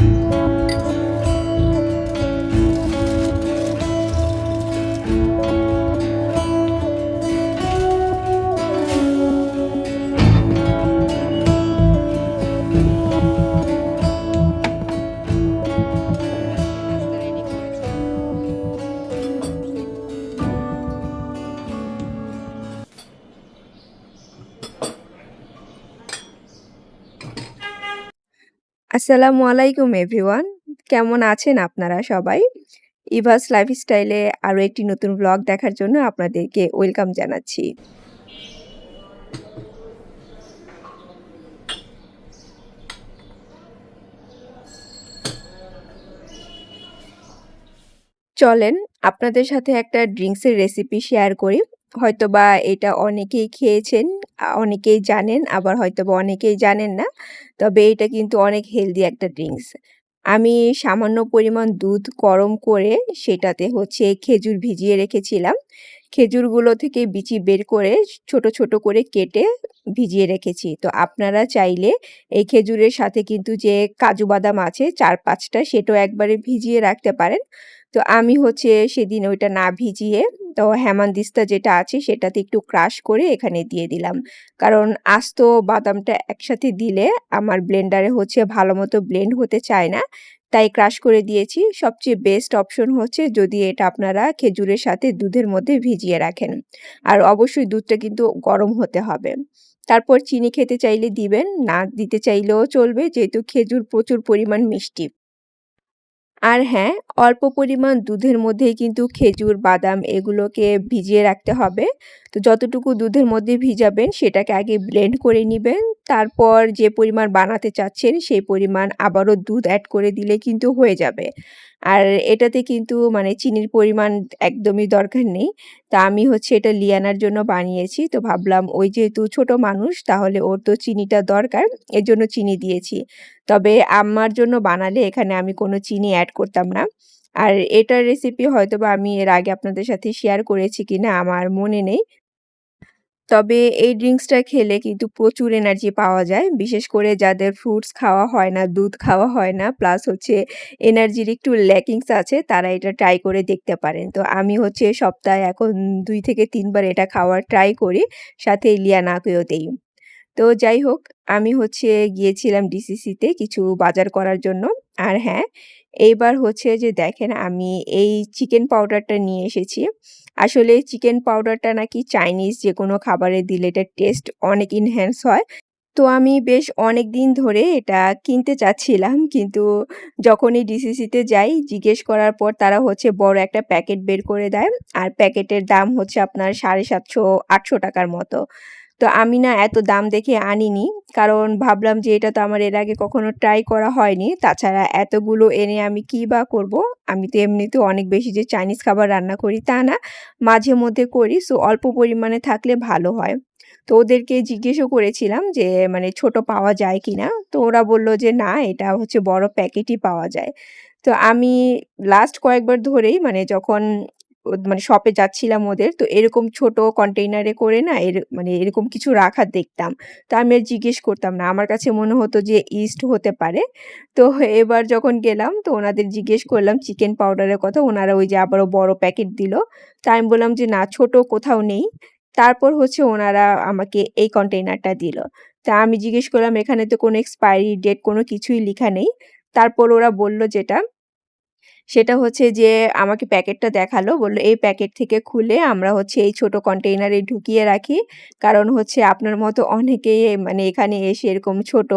নাস্তা আসসালামু আলাইকুম, এভরিওয়ান। কেমন আছেন আপনারা সবাই? ইভাস লাইফস্টাইলে আরও একটি নতুন ব্লগ দেখার জন্য আপনাদেরকে ওয়েলকাম জানাচ্ছি। চলেন আপনাদের সাথে একটা ড্রিঙ্কসের রেসিপি শেয়ার করি। হয়তোবা এটা অনেকেই খেয়েছেন অনেকেই জানেন, আবার হয়তোবা অনেকেই জানেন না। তবে এটা কিন্তু অনেক হেলদি একটা ড্রিঙ্কস আমি সামান্য পরিমাণ দুধ গরম করে সেটাতে হচ্ছে খেজুর ভিজিয়ে রেখেছিলাম। খেজুরগুলো থেকে বিচি বের করে ছোট ছোট করে কেটে ভিজিয়ে রেখেছি। তো আপনারা চাইলে এই খেজুরের সাথে কিন্তু যে কাজু বাদাম আছে, চার পাঁচটা সেটাও একবারে ভিজিয়ে রাখতে পারেন। তো আমি হচ্ছে সেদিন ওইটা না ভিজিয়ে তো হেমানদিস্তা যেটা আছে সেটাতে একটু ক্রাশ করে এখানে দিয়ে দিলাম। কারণ আস্ত বাদামটা একসাথে দিলে আমার ব্লেন্ডারে হচ্ছে ভালো মতো ব্লেন্ড হতে চায় না। তাই ক্রাশ করে দিয়েছি। সবচেয়ে বেস্ট অপশন হচ্ছে যদি এটা আপনারা খেজুরের সাথে দুধের মধ্যে ভিজিয়ে রাখেন। আর অবশ্যই দুধটা কিন্তু গরম হতে হবে। তারপর চিনি খেতে চাইলে দিবেন, না দিতে চাইলেও চলবে। যেহেতু খেজুর প্রচুর পরিমাণ মিষ্টি। আর হ্যাঁ অল্প পরিমাণ দুধের মধ্যেই কিন্তু খেজুর, বাদাম এগুলোকে ভিজিয়ে রাখতে হবে। তো যতটুকু দুধের মধ্যে ভিজাবেন সেটাকে আগে ব্লেন্ড করে নেবেন। তারপর যে পরিমাণ বানাতে চাচ্ছেন, সেই পরিমাণ আবারও দুধ অ্যাড করে দিলে কিন্তু হয়ে যাবে। আর এটাতে কিন্তু মানে চিনির পরিমাণ একদমই দরকার নেই। তা আমি হচ্ছে এটা লিয়ানার জন্য বানিয়েছি। তো ভাবলাম ওই যেহেতু ছোট মানুষ, তাহলে ওর তো চিনিটা দরকার, এর জন্য চিনি দিয়েছি। তবে আমার জন্য বানালে এখানে আমি কোনো চিনি অ্যাড করতাম না। আর এটার রেসিপি হয়তোবা আমি এর আগে আপনাদের সাথে শেয়ার করেছি কিনা, আমার মনে নেই। তবে এই ড্রিঙ্কসটা খেলে কিন্তু প্রচুর এনার্জি পাওয়া যায়। বিশেষ করে যাদের ফ্রুটস খাওয়া হয় না, দুধ খাওয়া হয় না, প্লাস হচ্ছে এনার্জির একটু ল্যাকিংস আছে, তারা এটা ট্রাই করে দেখতে পারেন। তো আমি হচ্ছে সপ্তাহে এখন দুই থেকে তিনবার এটা খাওয়ার ট্রাই করি, সাথে লিয়ানাকেও দেই। তো যাই হোক, আমি হচ্ছে গিয়েছিলাম ডিসিসিতে কিছু বাজার করার জন্য। আর হ্যাঁ এইবার হচ্ছে যে দেখেন, আমি এই চিকেন পাউডারটা নিয়ে এসেছি। আসলে চিকেন পাউডারটা নাকি চাইনিজ যে কোনো খাবারে দিলে এটার টেস্ট অনেক ইনহ্যান্স হয়। তো আমি বেশ অনেক দিন ধরে এটা কিনতে চাচ্ছিলাম, কিন্তু যখনই ডিসিসিতে যাই, জিজ্ঞেস করার পর তারা হচ্ছে বড় একটা প্যাকেট বের করে দেয়। আর প্যাকেটের দাম হচ্ছে আপনার সাড়ে সাতশো, আটশো টাকার মতো। তো আমি না এত দাম দেখে আনিনি। কারণ ভাবলাম যে এটা তো আমার এর আগে কখনো ট্রাই করা হয়নি। তাছাড়া এতগুলো এনে আমি কী বা করব? আমি তো এমনিতেও অনেক বেশি যে চাইনিজ খাবার রান্না করি তা না, মাঝে মধ্যে করি। সো অল্প পরিমাণে থাকলে ভালো হয়। তো ওদেরকে জিজ্ঞেসও করেছিলাম যে মানে ছোট পাওয়া যায় কি না তো ওরা বলল যে, না, এটা হচ্ছে বড় প্যাকেটই পাওয়া যায়। তো আমি লাস্ট কয়েকবার ধরেই মানে যখন মানে শপে যাচ্ছিলাম ওদের, তো এরকম ছোট কন্টেইনারে করে না এর মানে এরকম কিছু রাখা দেখতাম। তো আমি আর জিজ্ঞেস করতাম না। আমার কাছে মনে হতো যে ইস্ট হতে পারে। তো এবার যখন গেলাম, তো ওনাদের জিজ্ঞেস করলাম চিকেন পাউডারের কথা। ওনারা ওই যে আবারও বড় প্যাকেট দিল। তা আমি বললাম যে, না, ছোট কোথাও নেই। তারপর হচ্ছে ওনারা আমাকে এই কন্টেইনারটা দিল। তা আমি জিজ্ঞেস করলাম, এখানে তো কোনো এক্সপায়ারি ডেট কোনো কিছুই লিখা নেই? তারপর ওরা বলল যেটা সেটা হচ্ছে যে, আমাকে প্যাকেটটা দেখাল। বলল, এই প্যাকেট থেকে খুলে আমরা হচ্ছে এই ছোট কন্টেইনারে ঢুকিয়ে রাখি। কারণ হচ্ছে আপনার মতো অনেকেই মানে এখানে এসে এরকম ছোট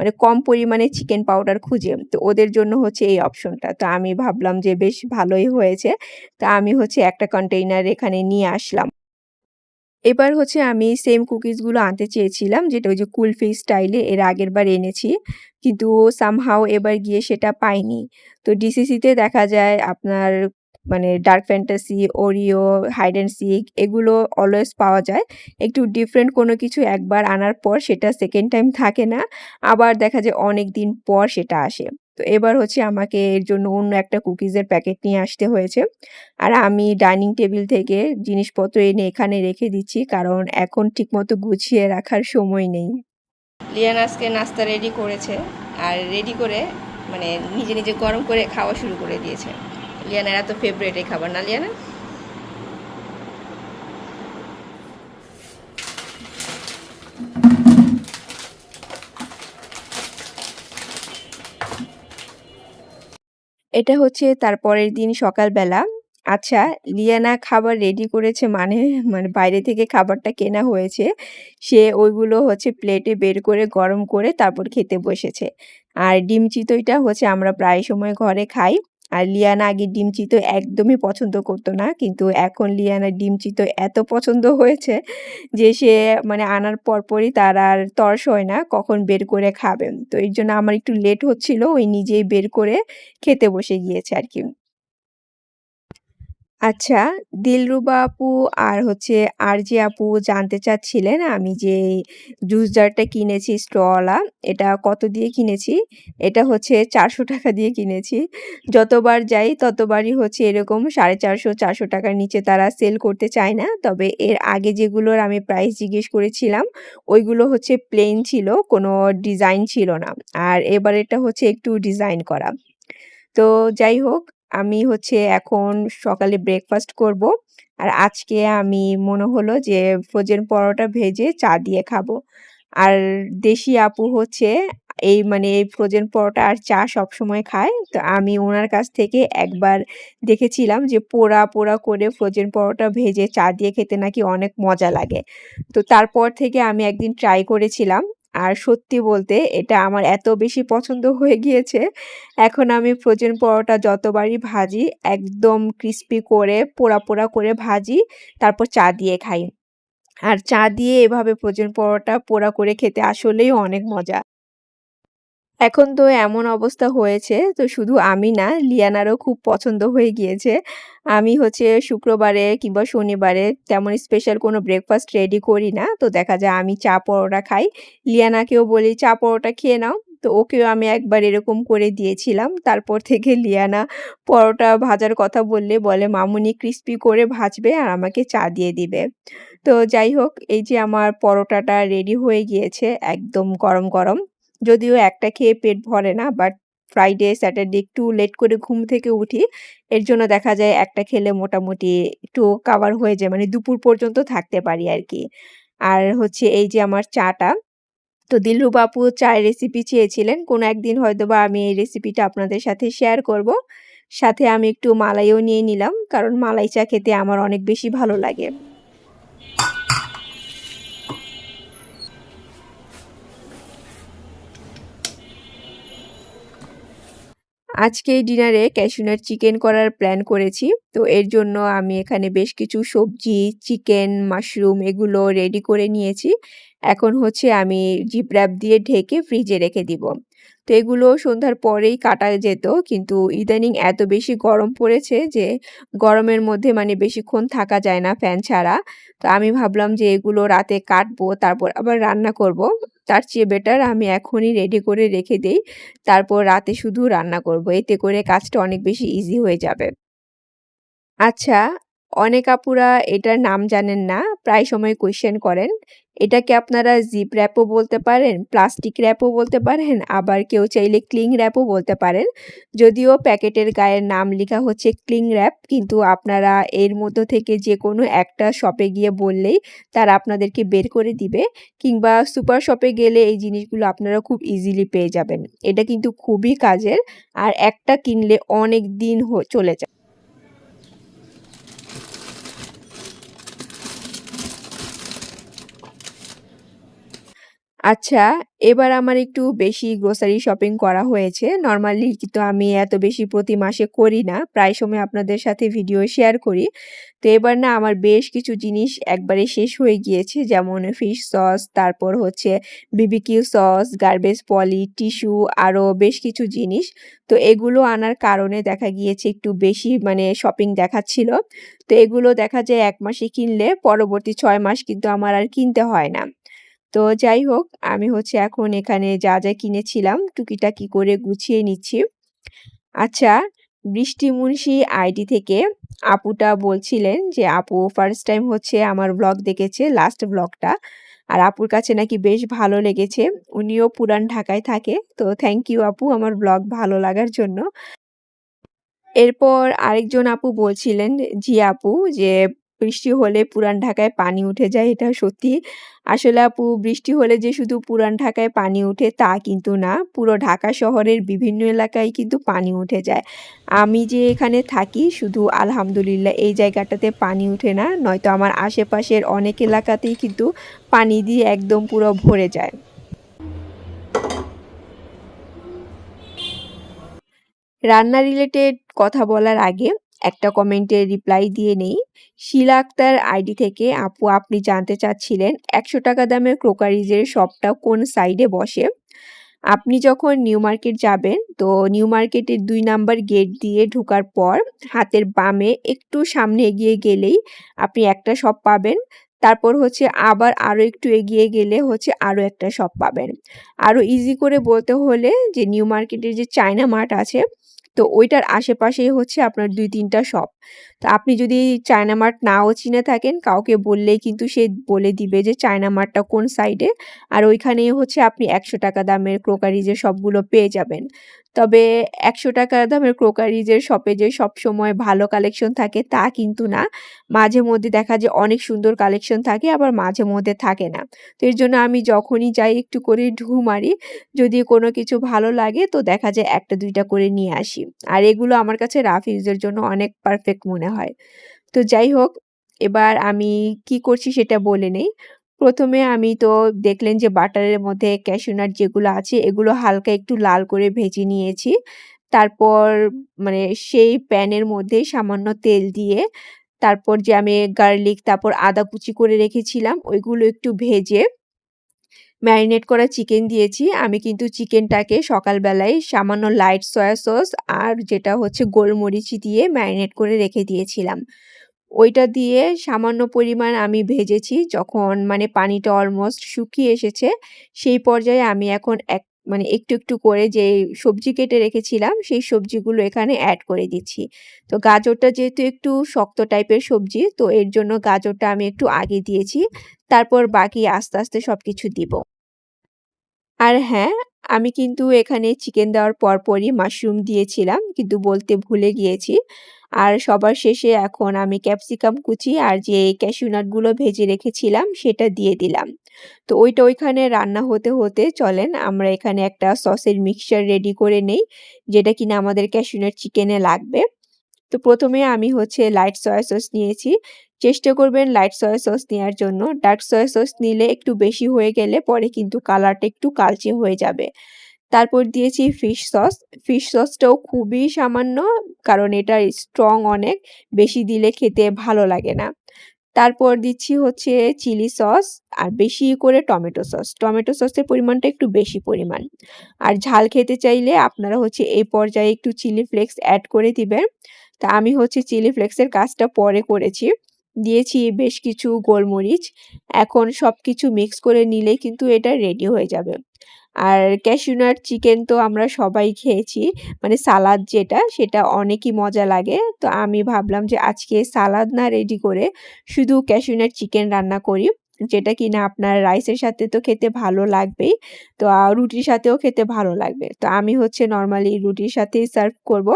মানে কম পরিমাণে চিকেন পাউডার খুঁজে। তো ওদের জন্য হচ্ছে এই অপশনটা। তো আমি ভাবলাম যে, বেশ ভালোই হয়েছে। তা আমি হচ্ছে একটা কন্টেইনার এখানে নিয়ে আসলাম। এবার হচ্ছে আমি সেম কুকিজগুলো আনতে চেয়েছিলাম, যেটা ওই যে কুলফি স্টাইলে এর আগের বার এনেছি। কিন্তু সামহাও এবার গিয়ে সেটা পাইনি। তো ডিসিসিতে দেখা যায় আপনার মানে dark fantasy Oreo hide and seek এগুলো অলওয়েজ পাওয়া যায়। একটু ডিফারেন্ট কোনো কিছু একবার আনার পর সেটা সেকেন্ড টাইম থাকে না, আবার দেখা যায় অনেক দিন পর সেটা আসে। তো এবার হচ্ছে আমাকে এর জন্য অন্য একটা কুকিজের প্যাকেট নিয়ে আসতে হয়েছে। আর আমি ডাইনিং টেবিল থেকে জিনিসপত্র এনে এখানে রেখে দিচ্ছি, কারণ এখন ঠিকমতো গুছিয়ে রাখার সময় নেই। লিয়ান আজকে নাস্তা রেডি করেছে, আর রেডি করে মানে নিজে নিজে গরম করে খাওয়া শুরু করে দিয়েছে। লিয়ানার এত ফেভারিট এই খাবার না লিয়ানা এটা হচ্ছে তারপরের দিন সকালবেলা। আচ্ছা, লিয়ানা খাবার রেডি করেছে মানে, মানে বাইরে থেকে খাবারটা কেনা হয়েছে। সে ওইগুলো হচ্ছে প্লেটে বের করে গরম করে তারপর খেতে বসেছে। আর ডিম চিতইটা হচ্ছে আমরা প্রায় সময় ঘরে খাই। আর লিয়ানা আগে ডিম তো একদমই পছন্দ করতো না। কিন্তু এখন লিয়ানার ডিম তো এত পছন্দ হয়েছে যে সে মানে আনার পরপরই তার আর তর্স হয় না, কখন বের করে খাবেন তো এর জন্য আমার একটু লেট হচ্ছিল। ওই নিজেই বের করে খেতে বসে গিয়েছে আরকি। আচ্ছা, দিলরুবা আপু আর হচ্ছে আরজে আপু জানতে চাচ্ছিলেন আমি যে জুস জারটা কিনেছি স্ট্রওয়ালা, এটা কত দিয়ে কিনেছি? এটা হচ্ছে ৳400 দিয়ে কিনেছি। যতবার যাই ততবারই হচ্ছে এরকম সাড়ে চারশো চারশো টাকার নিচে তারা সেল করতে চায় না। তবে এর আগে যেগুলোর আমি প্রাইস জিজ্ঞেস করেছিলাম, ওইগুলো হচ্ছে প্লেন ছিল, কোনো ডিজাইন ছিল না। আর এবারেরটা হচ্ছে একটু ডিজাইন করা। তো যাই হোক আমি হচ্ছে এখন সকালে ব্রেকফাস্ট করব। আর আজকে আমি মনে হলো যে ফ্রোজেন পরোটা ভেজে চা দিয়ে খাব। আর দেশি আপু হচ্ছে এই মানে এই ফ্রোজেন পরোটা আর চা সবসময় খায়। তো আমি ওনার কাছ থেকে একবার দেখেছিলাম যে পোড়া, পোড়া করে ফ্রোজেন পরোটা ভেজে চা দিয়ে খেতে নাকি অনেক মজা লাগে। তো তারপর থেকে আমি একদিন ট্রাই করেছিলাম। আর সত্যি বলতে এটা আমার এত বেশি পছন্দ হয়ে গিয়েছে, এখন আমি ফ্রোজেন পরোটা যতবারই ভাজি একদম ক্রিস্পি করে পোড়া, পোড়া করে ভাজি তারপর চা দিয়ে খাই। আর চা দিয়ে এভাবে ফ্রোজেন পরোটা পোড়া করে খেতে আসলেই অনেক মজা। এখন তো এমন অবস্থা হয়েছে তো শুধু আমি না লিয়ানারও খুব পছন্দ হয়ে গিয়েছে। আমি হচ্ছে শুক্রবারে কিংবা শনিবারে তেমন স্পেশাল কোনো ব্রেকফাস্ট রেডি করি না। তো দেখা যায় আমি চা পরোটা খাই। লিয়ানাকেও বলি চা পরোটা খেয়ে নাও। তো ওকেও আমি একবার এরকম করে দিয়েছিলাম। তারপর থেকে লিয়ানা পরোটা ভাজার কথা বললে বলে মামুনি ক্রিসপি করে ভাজবে আর আমাকে চা দিয়ে দিবে। তো যাই হোক এই যে আমার পরোটাটা রেডি হয়ে গিয়েছে একদম গরম, গরম। যদিও একটা খেয়ে পেট ভরে না বাট ফ্রাইডে, স্যাটারডে একটু লেট করে ঘুম থেকে উঠি। এর জন্য দেখা যায় একটা খেলে মোটামুটি একটু কাভার হয়ে যায় মানে দুপুর পর্যন্ত থাকতে পারি আর কি আর হচ্ছে এই যে আমার চাটা, তো দিলরুবা চায়ের রেসিপি চেয়েছিলেন। কোনো একদিন হয়তোবা আমি এই রেসিপিটা আপনাদের সাথে শেয়ার করব। সাথে আমি একটু মালাইও নিয়ে নিলাম কারণ মালাই চা খেতে আমার অনেক বেশি ভালো লাগে। আজকে এই ডিনারে ক্যাশিউ নাট চিকেন করার প্ল্যান করেছি। তো এর জন্য আমি এখানে বেশ কিছু সবজি, চিকেন, মাশরুম এগুলো রেডি করে নিয়েছি। এখন হচ্ছে আমি জিপ র‍্যাপ দিয়ে ঢেকে ফ্রিজে রেখে দিব। তো এগুলো সন্ধ্যার পরেই কাটা যেত কিন্তু ইদানিং এত বেশি গরম পড়েছে যে গরমের মধ্যে মানে বেশিক্ষণ থাকা যায় না ফ্যান ছাড়া। তো আমি ভাবলাম যে এগুলো রাতে কাটবো তারপর আবার রান্না করব। তার চেয়ে বেটার আমি এখনই রেডি করে রেখে দেই। তারপর রাতে শুধু রান্না করব। এতে করে কাজটা অনেক বেশি ইজি হয়ে যাবে। আচ্ছা, অনেক আপুরা এটার নাম জানেন না। প্রায় সময় কোয়েশ্চেন করেন। এটাকে আপনারা জিপ র‍্যাপও বলতে পারেন, প্লাস্টিক র‍্যাপও বলতে পারেন, আবার কেউ চাইলে ক্লিং র‍্যাপও বলতে পারেন। যদিও প্যাকেটের গায়ের নাম লেখা হচ্ছে ক্লিং র‍্যাপ কিন্তু আপনারা এর মধ্য থেকে যে কোনো একটা শপে গিয়ে বললেই তারা আপনাদেরকে বের করে দিবে। কিংবা সুপার শপে গেলে এই জিনিসগুলো আপনারা খুব ইজিলি পেয়ে যাবেন। এটা কিন্তু খুবই কাজের। আর একটা কিনলে অনেকদিন হ চলে যায়। আচ্ছা, এবার আমার একটু বেশি গ্রোসারি শপিং করা হয়েছে। নর্মালি কিন্তু আমি এত বেশি প্রতি মাসে করি না। প্রায় সময় আপনাদের সাথে ভিডিও শেয়ার করি। তো এবার না আমার বেশ কিছু জিনিস একবারে শেষ হয়ে গিয়েছে। যেমন ফিশ সস, তারপর হচ্ছে BBQ sauce, garbage poly, tissue আরও বেশ কিছু জিনিস। তো এগুলো আনার কারণে দেখা গিয়েছে একটু বেশি মানে শপিং দেখাচ্ছিল। তো এগুলো দেখা যায় এক মাসে কিনলে পরবর্তী ছয় মাস কিন্তু আমার আর কিনতে হয় না। তো যাই হোক আমি হচ্ছে এখন এখানে যা, যা কিনেছিলাম টুকিটাকি করে গুছিয়ে নিচ্ছি। আচ্ছা, বৃষ্টি মুন্সি আইডি থেকে আপুটা বলছিলেন যে আপু ফার্স্ট টাইম হচ্ছে আমার ব্লগ দেখেছে লাস্ট ব্লগটা। আর আপুর কাছে নাকি বেশ ভালো লেগেছে। উনিও পুরান ঢাকায় থাকে। তো থ্যাংক ইউ আপু আমার ব্লগ ভালো লাগার জন্য। এরপর আরেকজন আপু বলছিলেন জি আপু যে বৃষ্টি হলে পুরান ঢাকায় পানি উঠে যায়, এটা সত্যি। আসলে আপু, বৃষ্টি হলে যে শুধু পুরান ঢাকায় পানি উঠে তা কিন্তু না। পুরো ঢাকা শহরের বিভিন্ন এলাকায় কিন্তু পানি উঠে যায়। আমি যে এখানে থাকি, শুধু আলহামদুলিল্লাহ এই জায়গাটাতে পানি উঠে না। নয়তো আমার আশেপাশের অনেক এলাকাতেই কিন্তু পানি দিয়ে একদম পুরো ভরে যায়। রান্না রিলেটেড কথা বলার আগে একটা কমেন্টের রিপ্লাই দিয়ে নেই। শিলা আক্তার আইডি থেকে, আপু, আপনি জানতে চাচ্ছিলেন ৳১০০ দামের ক্রোকারিজের শপটা কোন সাইডে বসে? আপনি যখন নিউ মার্কেট যাবেন, তো নিউ মার্কেটের দুই নাম্বার গেট দিয়ে ঢোকার পর হাতের বামে একটু সামনে এগিয়ে গেলেই আপনি একটা শপ পাবেন। তারপর হচ্ছে আবার আরও একটু এগিয়ে গেলে হচ্ছে আরও একটা শপ পাবেন। আরও ইজি করে বলতে হলে যে নিউ মার্কেটের যে চায়না মার্ট আছে তো ওইটার আশেপাশেই হচ্ছে আপনার দুই, তিনটা শপ। তো আপনি যদি চায়না মার্ট নাও চিনে থাকেন, কাউকে বললেই কিন্তু সে বলে দিবে যে চায়না মার্টটা কোন সাইডে। আর ওইখানেই হচ্ছে আপনি ৳১০০ দামের ক্রোকারি যে সবগুলো পেয়ে যাবেন। তবে ৳১০০ দামের ক্রোকারিজের শপে যে সবসময় ভালো কালেকশন থাকে তা কিন্তু না। মাঝে মধ্যে দেখা যায় অনেক সুন্দর কালেকশন থাকে, আবার মাঝে মধ্যে থাকে না। তো এর জন্য আমি যখনই যাই একটু করে ঢু মারি। যদি কোনো কিছু ভালো লাগে তো দেখা যায় একটা, দুইটা করে নিয়ে আসি। আর এগুলো আমার কাছে রাফ ইউজের জন্য অনেক পারফেক্ট মনে হয়। তো যাই হোক, এবার আমি কি করছি সেটা বলে নেই। ১ম এ আমি তো দেখলেন যে বাটারের মধ্যে ক্যাশিউ নাট যেগুলো আছে, এগুলো হালকা একটু লাল করে ভেজে নিয়েছি। তারপর মানে সেই প্যানের মধ্যে সামান্য তেল দিয়ে তারপর যে আমি গার্লিক তারপর আদা কুচি করে রেখেছিলাম, ওইগুলো একটু ভেজে ম্যারিনেট করা চিকেন দিয়েছি। আমি কিন্তু চিকেনটাকে সকালবেলায় সামান্য লাইট সয়া সস আর যেটা হচ্ছে গোলমরিচ দিয়ে ম্যারিনেট করে রেখে দিয়েছিলাম। ওইটা দিয়ে সামান্য পরিমাণ আমি ভেজেছি যখন মানে পানিটা অলমোস্ট শুকিয়ে এসেছে সেই পর্যায়ে আমি এখন এক মানে একটু, একটু করে যে সবজি কেটে রেখেছিলাম সেই সবজিগুলো এখানে অ্যাড করে দিচ্ছি। তো গাজরটা যেহেতু একটু শক্ত টাইপের সবজি তো এর জন্য গাজরটা আমি একটু আগে দিয়েছি। তারপর বাকি আস্তে, আস্তে সব কিছু দিব। আর হ্যাঁ, আমি কিন্তু এখানে চিকেন দেওয়ার পরপরই মাশরুম দিয়েছিলাম কিন্তু বলতে ভুলে গিয়েছি। আর সবার শেষে এখন আমি ক্যাপসিকাম কুচি আর যে ক্যাশিউ নাটগুলো ভেজে রেখেছিলাম সেটা দিয়ে দিলাম। তো ওইটা ওইখানে রান্না হতে, হতে চলেন আমরা এখানে একটা সসের মিক্সচার রেডি করে নেই যেটা কিনা আমাদের ক্যাশিউ নাট চিকেনে লাগবে। তো প্রথমে আমি হচ্ছে লাইট সয়া সস নিয়েছি। চেষ্টা করবেন লাইট সয়া সস নেওয়ার জন্য। ডার্ক সয়া সস নিলে একটু বেশি হয়ে গেলে পরে কিন্তু কালারটা একটু কালচে হয়ে যাবে। তারপর দিয়েছি ফিশ সস। ফিশ সসটাও খুবই সামান্য, কারণ এটা স্ট্রং অনেক। বেশি দিলে খেতে ভালো লাগে না। তারপর দিচ্ছি হচ্ছে চিলি সস আর বেশি করে টমেটো সস। টমেটো সসের পরিমাণটা একটু বেশি পরিমাণ। আর ঝাল খেতে চাইলে আপনারা হচ্ছে এই পর্যায়ে একটু চিলি ফ্লেক্স অ্যাড করে দিবেন। তা আমি হচ্ছে চিলি ফ্লেক্সের কাজটা পরে করেছি। দিয়েছি বেশ কিছু গোলমরিচ। এখন সব কিছু মিক্স করে নিলে কিন্তু এটা রেডি হয়ে যাবে। আর ক্যাশিউ নাট চিকেন তো আমরা সবাই খেয়েছি। মানে সালাদ যেটা, সেটা অনেকই মজা লাগে। তো আমি ভাবলাম যে আজকে সালাদ না রেডি করে শুধু ক্যাশিউ নাট চিকেন রান্না করি। যেটা কিনা আপনার রাইসের সাথে তো খেতে ভালো লাগবেই। তো রুটির সাথেও খেতে ভালো লাগবে। তো আমি হচ্ছে নর্মালি রুটির সাথেই সার্ভ করব।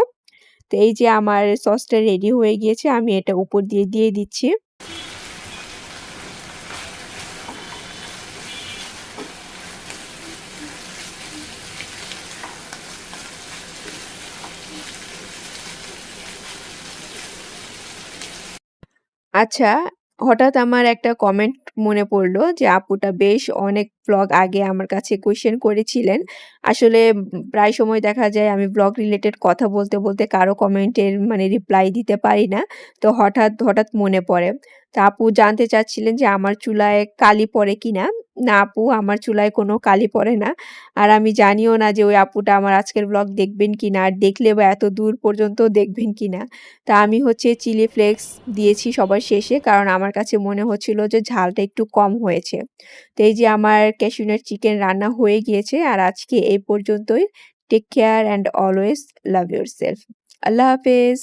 তো এই যে আমার সসটা রেডি হয়ে গিয়েছে আমি এটা উপর দিয়ে দিয়ে দিচ্ছি। আচ্ছা, হঠাৎ আমার একটা কমেন্ট মনে পড়ল যে আপুটা বেশ অনেক ভ্লগ আগে আমার কাছে কোয়েশ্চেন করেছিলেন। আসলে প্রায় সময় দেখা যায় আমি ব্লগ রিলেটেড কথা বলতে, বলতে কারও কমেন্টের মানে রিপ্লাই দিতে পারি না। তো হঠাৎ, হঠাৎ মনে পড়ে। তো আপু জানতে চাচ্ছিলেন যে আমার চুলায় কালি পড়ে কিনা? না না আপু আমার চুলায় কোনো কালি পড়ে না। আর আমি জানিও না যে ওই আপুটা আমার আজকের ব্লগ দেখবেন কি না আর দেখলে বা এত দূর পর্যন্ত দেখবেন কি না তা আমি হচ্ছে চিলি ফ্লেক্স দিয়েছি সবার শেষে কারণ আমার কাছে মনে হচ্ছিল যে ঝালটা একটু কম হয়েছে। তো এই যে আমার ক্যাশিউ ক্যাশুনার চিকেন রান্না হয়ে গিয়েছে আর আজকে এই পর্যন্তই। Take care and always love yourself Allah হাফেজ।